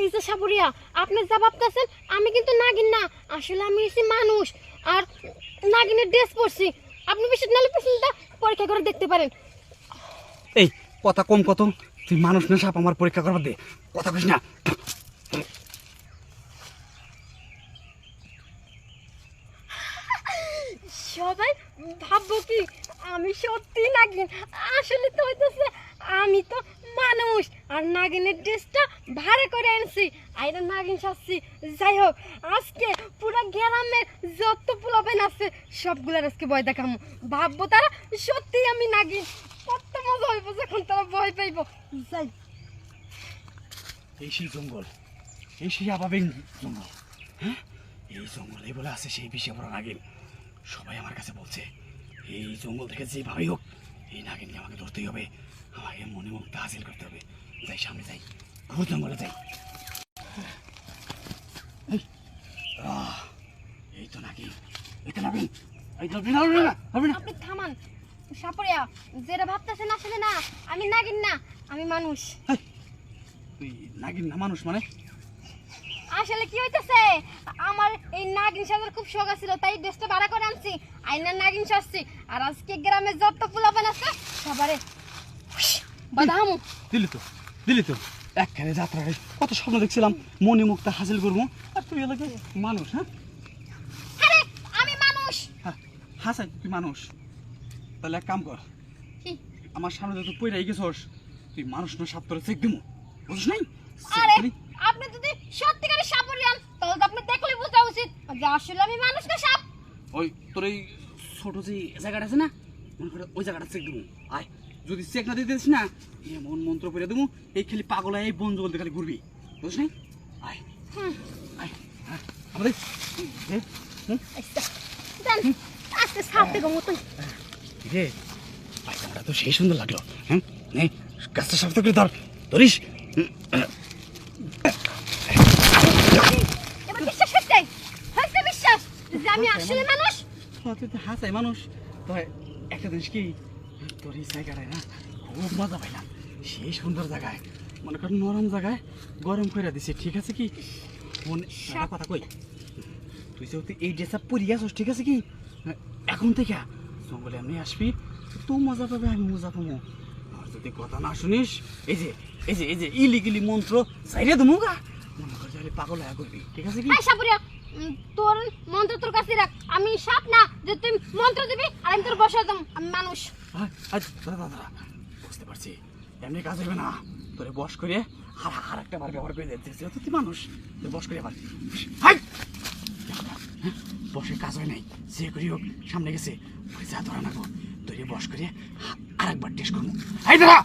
এই যে সাবরিয়া আপনি যা ভাবতেছেন আমি কিন্তু নাগিন না। আসলে আমি মানুষ আর নাগিনের ড্রেস পরছি। আপনি বেশি নালে পরীক্ষা করে দেখতে পারেন। এই কথা কম কত? তুই মানুষ না সাপ আমার পরীক্ষা করবার দে। কথা কইস না। সবাই ভাববো কি আমি সত্যি নাগিন। আসলে তো হইতেছে আমি তো মানুষ। আর নাগিনের ড্রেসটা ভাড়া করে আনছি। আইরা নাগিন সাজছি। যাই হোক, আজকে পুরো গ্রামের যত পোলাপেন আছে, সবগুলার আজকে ভয় দেখাম। ভাববো তারা সত্যি আমি নাগিন। কত মজা হইব যখন তারা ভয় পাইব। যাই। এই সেই জঙ্গল। এই সেই আবাবিন জঙ্গল। হ্যাঁ? এই জঙ্গলে বলে আছে সেই বিষয়ে বড় নাগিন। সবাই আমার কাছে বলছে, এই জঙ্গল থেকে যেভাবেই হোক, এই নাগিনকে আমাকে ধরতেই হবে। আমাকে মনে মুক্তি হাসিল করতে হবে। যাই সামনে যাই। ঘুর জঙ্গলে যাই। এই, তো নাগিন এই তো নাগিন এই তো না, হবে না আপনি থামান। সাপরিয়া যেটা ভাবতেছেন আসলে না আমি নাগিন না আমি মানুষ। তুই নাগিন না মানুষ মানে? আসলে কি হইতেছে? আমার এই নাগিন সাজার খুব শখ ছিল তাই ড্রেসটা ভাড়া করে আনছি। আইনার নাগিন সাজছি। আর আজকে গ্রামে যত পোলাপান আছে সবারে বাদাম। দিলি তো দিলি তো। একখানে যাত্রায় কত স্বপ্ন দেখছিলাম। মনে মুক্তা হাসিল করব। আর তুই এলাকায় মানুষ হ্যাঁ? আরে আমি মানুষ। হ্যাঁ হাসাই তুই মানুষ। তাহলে এক কাম কর? আমার সামনে তো তুই পইরাই গেছস তুই মানুষ না সাপ তোরে চেক দিমু। বুঝিস নাই? আরে? আপনি যদি সত্যিকারের সাপরিয়ান তাহলে তো আপনি দেখলে বোঝা উচিত। যে আসলে আমি মানুষ না সাপ। ওই তোর এই ছোট যে জায়গাটা আছে না মনে করে ওই জায়গাটা চেক দিমু আয় যদি চেক না দিতে না এমন মন্ত্র পড়ে দেবো এই খালি পাগল এই বন জঙ্গল খালি ঘুরবি। নাই আয় আয় আমাদের আচ্ছা সাপ রে তো সেই সুন্দর লাগল হ্যাঁ নে গাছটা শক্ত করে ধর ধরিস। আমি আসলে মানুষ? হাসাই মানুষ। তো একটা জিনিস কি? তোর এই জায়গাটায় না খুব মজা পাইলাম। সেই সুন্দর জায়গায় মনে কর নরম জায়গায় গরম করে দিছে ঠিক আছে কি? মনে কথা কই? তুই যেহেতু এই ড্রেস আপ পরি আসস ঠিক আছে কি? এখন থেকে জঙ্গলে এমনি আসবি তো মজা পাবে আমি মজা পাবো। আর যদি কথা না শুনিস এই যে এই যে এই যে ইলিগিলি মন্ত্র সাইরে দেবো গা। মনে কর পাগল হয়ে করবি ঠিক আছে কি? তোর মন্ত্র তোর কাছে রাখ। আমি সাপ না, যে তুই মন্ত্র দিবি, আর আমি তোর বসে দাম আমি মানুষ। বুঝতে পারছি। এমনি কাজ হবে না। তোরে বস করে আর আর একটা বার ব্যবহার করে দিতে যেহেতু তুই মানুষ। তুই বস করে আবার হাই! কাজ হয় নাই। যে করি হোক, সামনে গেছে। যা ধরা নাকো তোরে বস করে আর একবার টেস্ট করব। হাই দাঁড়া